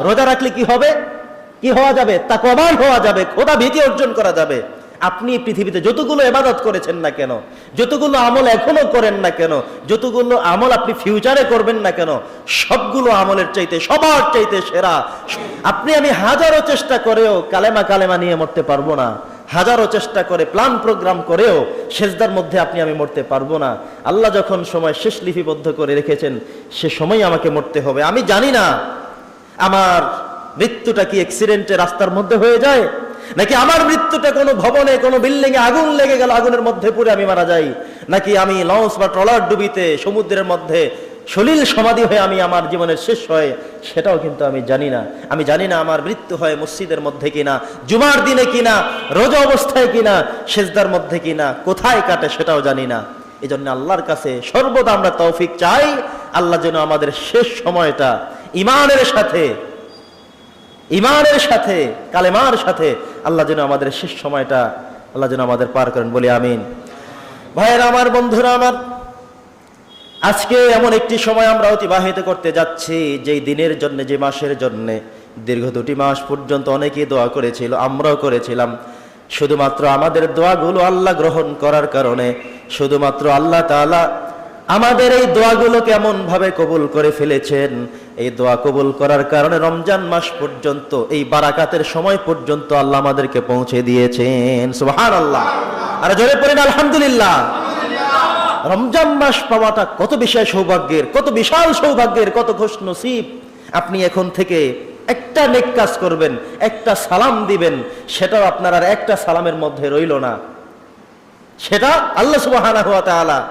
রোজা রাখলে কি হবে? কি হওয়া যাবে? তা তাকওয়াবান হওয়া যাবে, খোদা ভীতি অর্জন করা যাবে। আপনি পৃথিবীতে যতগুলো এবাদত করেছেন না কেন? যতগুলো আমল এখনও করেন না কেন? যতগুলো আমল আপনি ফিউচারে করবেন না কেন? সবগুলো আমলের চাইতে, সবার চাইতে সেরা। আপনি আমি হাজারো চেষ্টা করেও কালেমা কালেমা নিয়ে মরতে পারব না। হাজারো চেষ্টা করে প্ল্যান প্রোগ্রাম করেও সেজদার মধ্যে আপনি আমি মরতে পারব না। আল্লাহ যখন সময় শেষ লিপিবদ্ধ করে রেখেছেন, সে সময় আমাকে মরতে হবে। আমি জানি না আমার মৃত্যুটা কি অ্যাক্সিডেন্টে রাস্তার মধ্যে হয়ে যায়? নাকি আমার মৃত্যুটা কোনো ভবনে, কোনো বিল্ডিং এ আগুন লেগে গেল, আগুনের মধ্যে পুরে আমি মারা যাই? নাকি আমি লঞ্চ বা ট্রলার ডুবিতে সমুদ্রের মধ্যে সলিল সমাধি হয়ে আমি আমার জীবনের শেষ হয়? সেটাও কিন্তু আমি জানি না। আমি জানি না আমার মৃত্যু হয় মসজিদের মধ্যে কিনা, জুমার দিনে কিনা, রোজা অবস্থায় কিনা, সেজদার মধ্যে কিনা, কোথায় কাটে সেটাও জানি না। এই জন্য আল্লাহর কাছে সর্বদা আমরা তৌফিক চাই। আল্লাহ যেন আমাদের শেষ সময়টা ইমানের সাথে ইমানের সাথে, কালেমার সাথে আল্লাহ যেন আমাদের শেষ সময়টা আল্লাহ যেন আমাদের পার করেন বলে আমিন। ভাইয়েরা, আমার বন্ধুরা, আমার আজকে এমন একটি সময় আমরা অতিবাহিত করতে যাচ্ছি, যেই দিনের জন্য, যে মাসের জন্য। দীর্ঘ দুটি মাস পর্যন্ত অনেকেই দোয়া করেছিল, আমরাও করেছিলাম। শুধুমাত্র আমাদের দোয়াগুলো আল্লাহ গ্রহণ করার কারণে, শুধুমাত্র আল্লাহ তাআলা আমাদের এই দোয়াগুলো কেমন ভাবে কবুল করে ফেলেছেন? এই দোয়া কবুল করার কারণে রমজান মাস পর্যন্ত, এই বারাকাতের সময় পর্যন্ত আল্লাহ আমাদেরকে পৌঁছে দিয়েছেন। সুবহানাল্লাহ। আর জোরে পড়েন, আলহামদুলিল্লাহ। রমজান মাস পাওয়াটা কত বিশাল সৌভাগ্যের, কত বিশাল সৌভাগ্যের, কত খুশ নসিব আপনি এখন থেকে একটা নেক কাজ করবেন, একটা সালাম দিবেন, সেটাও আপনার আর একটা সালামের মধ্যে রইল না। সেটা আল্লাহ তাআলা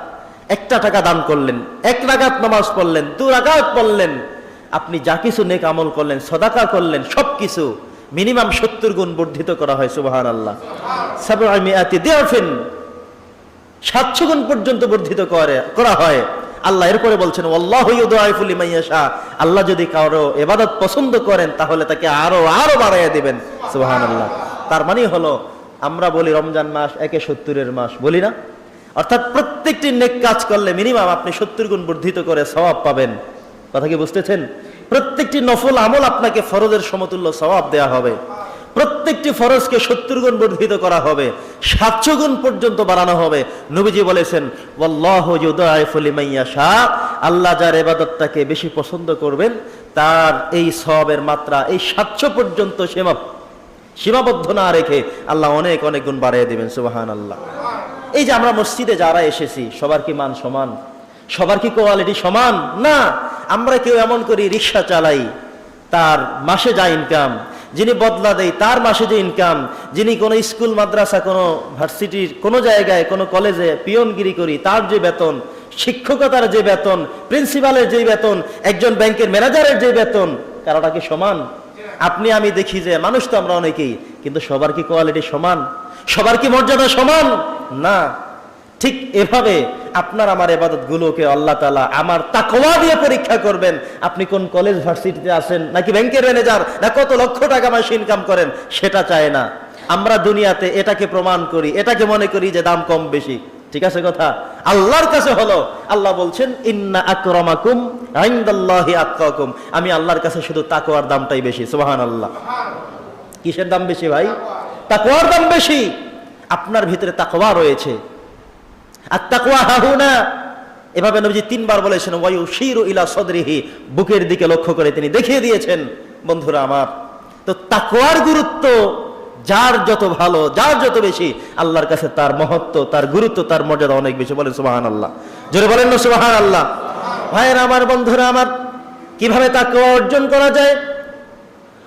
একটা টাকা দান করলেন, এক রাকাত নামাজ পড়লেন, দু রাকাত পড়লেন, আপনি যা কিছু নেক আমল করলেন, সদাকা করলেন সবকিছু মিনিমাম সত্তর গুণ বর্ধিত করা হয় সুবাহান আল্লাহ সাতশো গুণ পর্যন্ত বর্ধিত করে, করা হয়। আল্লাহ এরপরে বলছেন আল্লাহ আল্লাহ যদি কারও এবাদত পছন্দ করেন, তাহলে তাকে আরও আরও বাড়াইয়া দেবেন সুবাহান আল্লাহ তার মানে হলো, আমরা বলি রমজান মাস একে সত্তরের মাস, বলি না? অর্থাৎ প্রত্যেকটি নেক কাজ করলে মিনিমাম আপনি সত্তর গুণ বর্ধিত করে সওয়াব পাবেন। কথা কি বুঝতেছেন? প্রত্যেকটি নফল আমল আপনাকে ফরজের সমতুল্য সওয়াব দেয়া হবে। প্রত্যেকটি ফরজকে সত্তর গুণ বর্ধিত করা হবে। সাতশো গুণ পর্যন্ত বাড়ানো হবে। নবীজি বলেছেন আল্লাহ যার ইবাদতটাকে বেশি পছন্দ করবেন, তার এই সবের মাত্রা এই সাতশো পর্যন্ত সীমা সীমাবদ্ধ না রেখে আল্লাহ অনেক অনেক গুণ বাড়িয়ে দিবেন সুবাহান আল্লাহ এই যে আমরা মসজিদে যারা এসেছি, সবার কি মান সমান? সবার কি কোয়ালিটি সমান? না, আমরা কেউ এমন করি রিক্সা চালাই, তার মাসে যা ইনকাম যিনি বদলা দেয় তার মাসে যে ইনকাম যিনি কোনো স্কুল, মাদ্রাসা, কোনো ভার্সিটির, কোনো জায়গায়, কোনো কলেজে পিয়নগিরি করি, তার যে বেতন, শিক্ষকতার যে বেতন প্রিন্সিপালের যে বেতন, একজন ব্যাংকের ম্যানেজারের যে বেতন, কারোটা কি সমান? আপনি, আমি দেখি যে মানুষ তো আমরা অনেকেই, কিন্তু সবার কি কোয়ালিটি সমান? সবার কি মর্যাদা সমান? না, ঠিক এভাবে আপনার আমার এবাদত গুলোকে আল্লাহ তালা আমার তাকওয়া দিয়ে পরীক্ষা করবেন। আপনি কোন কলেজ ভার্সিটিতে আসেন, নাকি ব্যাংকের ম্যানেজার না কত লক্ষ টাকা মাসে ইনকাম করেন, সেটা চায় না। আমরা দুনিয়াতে এটাকে প্রমাণ করি, এটাকে মনে করি যে দাম কম বেশি। ঠিক আছে কথা? আল্লাহর কাছে হলো, আল্লাহ বলছেন, ইন্না আকরামাকুম ইনদাল্লাহি আতকাকুম। আমি আল্লাহর কাছে শুধু তাকওয়ার দামটাই বেশি, সুবহানাল্লাহ। কিসের দাম বেশি ভাই? তাকওয়ার দাম বেশি। আপনার ভিতরে তাকওয়া রয়েছে। আর তাকওয়া হাহুনা, এভাবে নবীজি তিনবার বলেছেন ওয়ায়ু শিরু ইলা সদরিহি। বুকের দিকে লক্ষ্য করে তিনি দেখিয়ে দিয়েছেন, বন্ধুরা আমার, তো তাকওয়ার গুরুত্ব যার যত ভালো, যার যত বেশি, আল্লাহর কাছে তার মহত্ব, তার গুরুত্ব, তার মর্যাদা অনেক বেশি। বলেন সুবাহান আল্লাহ জোরে বলেন না সুবাহান আল্লাহ ভাইয়ের আমার, বন্ধুরা আমার, কীভাবে তাকওয়া অর্জন করা যায়?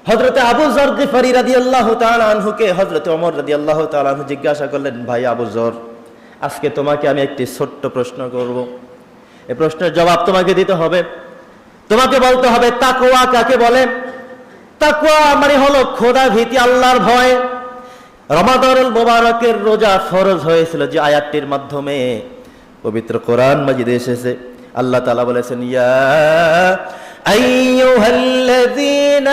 হজরতে আবু জর গিফারি রাদি আল্লাহ আনহুকে হজরতে অমর রাদি আল্লাহ আনহু জিজ্ঞাসা করলেন, ভাই আবু জর আজকে তোমাকে আমি একটি ছোট্ট প্রশ্ন করব। এ প্রশ্নের জবাব তোমাকে দিতে হবে। তোমাকে বলতে হবে, তাকওয়া কাকে বলে? তাকওয়া মানে হলো খোদা ভীতি, আল্লাহর ভয়। রমাদানুল মোবারকের রোজা ফরজ হয়েছিল যে আয়াতটির মাধ্যমে। পবিত্র কোরআন মাজিদে এসেছে। আল্লাহ তালা বলেছেন, ইয়া أيها الذين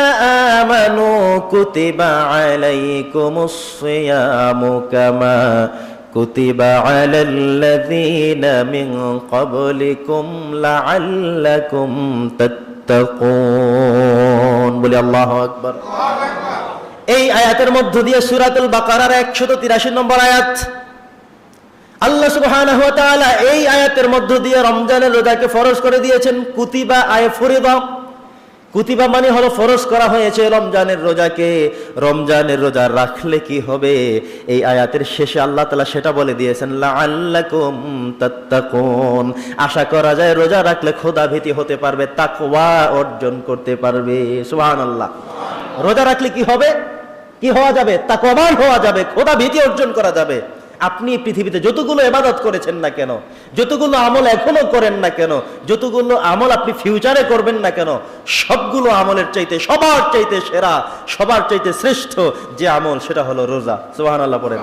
آمنوا كتب عليكم الصيام كما كتب على الذين من قبلكم لعلكم تتقون বলি আল্লাহ আকবার এই আয়াতের মধ্য দিয়ে সুরাতুল বাকারার একশত তিরাশি নম্বর আয়াত আল্লাহ তাআলা এই আয়াতের মধ্য দিয়ে রমজানের রোজাকে ফরজ করে দিয়েছেন। কুতিবা আয় ফরিদা। কুতিবা মানে হলো ফরজ করা হয়েছে রমজানের রোজাকে। রমজানের রোজা রাখলে কি হবে? এই আয়াতের শেষে আল্লাহ তালা সেটা বলে দিয়েছেন, লাআল্লাকুম তাত্তাকুন। আশা করা যায় রোজা রাখলে খোদা ভীতি হতে পারবে, তাকওয়া অর্জন করতে পারবে। সুবহানাল্লাহ। রোজা রাখলে কি হবে? কি হওয়া যাবে? তাকওয়াবান হওয়া যাবে খোদা ভীতি অর্জন করা যাবে। আপনি পৃথিবীতে যতগুলো এবাদত করেছেন না কেন, যতগুলো আমল এখনও করেন না কেন, যতগুলো আমল আপনি ফিউচারে করবেন না কেন, সবগুলো আমলের চাইতে, সবার চাইতে সেরা, সবার চাইতে শ্রেষ্ঠ যে আমল সেটা হলো রোজা। সুহান আল্লাহ পড়েন।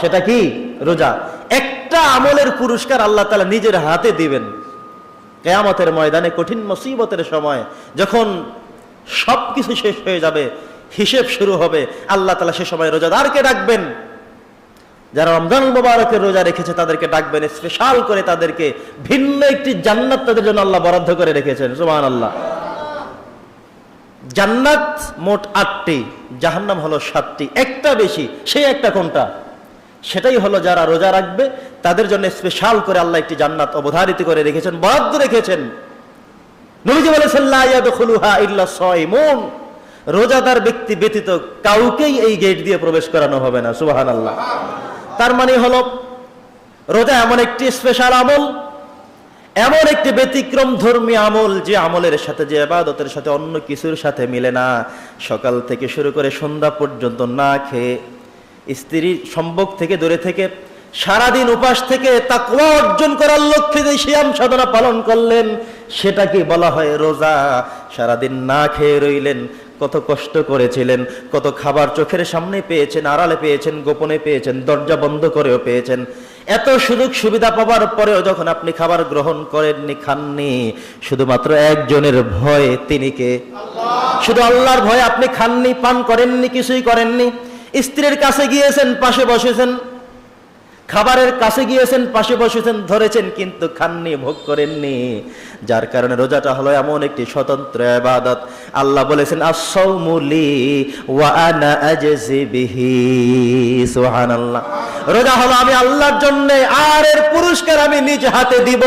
সেটা কি? রোজা। একটা আমলের পুরস্কার আল্লাহ তালা নিজের হাতে দিবেন। কেয়ামতের ময়দানে, কঠিন মুসিবতের সময়, যখন সব কিছু শেষ হয়ে যাবে, হিসেব শুরু হবে, আল্লাহ তালা সে সময় রোজাদারকে ডাকবেন। যারা রমজান মুবারকের রোজা রেখেছে, তাদেরকে ডাকবেন স্পেশাল করে তাদেরকে ভিন্ন একটি জান্নাত তাদের জন্য আল্লাহ বরাদ্দ করে রেখেছেন। সুবহান আল্লাহ জান্নাত মোট আটটি, জাহান্নাম হলো সাতটি। একটা বেশি সেই একটা কোনটা? সেটাই হলো যারা রোজা রাখবে, তাদের জন্য স্পেশাল করে আল্লাহ একটি জান্নাত অবধারিত করে রেখেছেন, বরাদ্দ রেখেছেন। নবীজি বলেছেন রোজাদার ব্যক্তি ব্যতীত কাউকেই এই গেট দিয়ে প্রবেশ করানো হবে না, সুবহানাল্লাহ। তার মানে হলো, রোজা এমন একটি স্পেশাল আমল, এমন একটি ব্যতিক্রম ধর্মী আমল যে আমলের সাথে, যে আবাদতের সাথে অন্য কিছুর সাথে মিলে না। সকাল থেকে শুরু করে সন্ধ্যা পর্যন্ত না খেয়ে স্ত্রীর সম্ভোগ থেকে দূরে থেকে সারাদিন উপাস থেকে তাকওয়া অর্জন করার লক্ষ্যে যে শিয়াম সাধনা পালন করলেন, সেটাকে বলা হয় রোজা। সারাদিন না খেয়ে রইলেন কত কষ্ট করেছিলেন, কত খাবার চোখের সামনে পেয়েছেন, আড়ালে পেয়েছেন, গোপনে পেয়েছেন, দরজা বন্ধ করেও পেয়েছেন। এত সুযোগ সুবিধা পাওয়ার পরেও যখন আপনি খাবার গ্রহণ করেননি, খাননি, শুধুমাত্র একজনের ভয় তিনি কে? শুধু আল্লাহর ভয়ে আপনি খাননি, পান করেননি, কিছুই করেননি, স্ত্রীর কাছে গিয়েছেন, পাশে বসেছেন খাবারের কাছে গিয়েছেন, পাশে বসেছেন, ধরেছেন, কিন্তু খাননি, ভোগ করেননি। যার কারণে রোজাটা হলো এমন একটি স্বতন্ত্র আবাদত আল্লাহ বলেছেন আস-সাওমুলি ওয়া আনা আজজি সুবহানাল্লাহ। রোজা হলো আমি আল্লাহর জন্য আর এর পুরস্কার আমি নিজ হাতে দিব।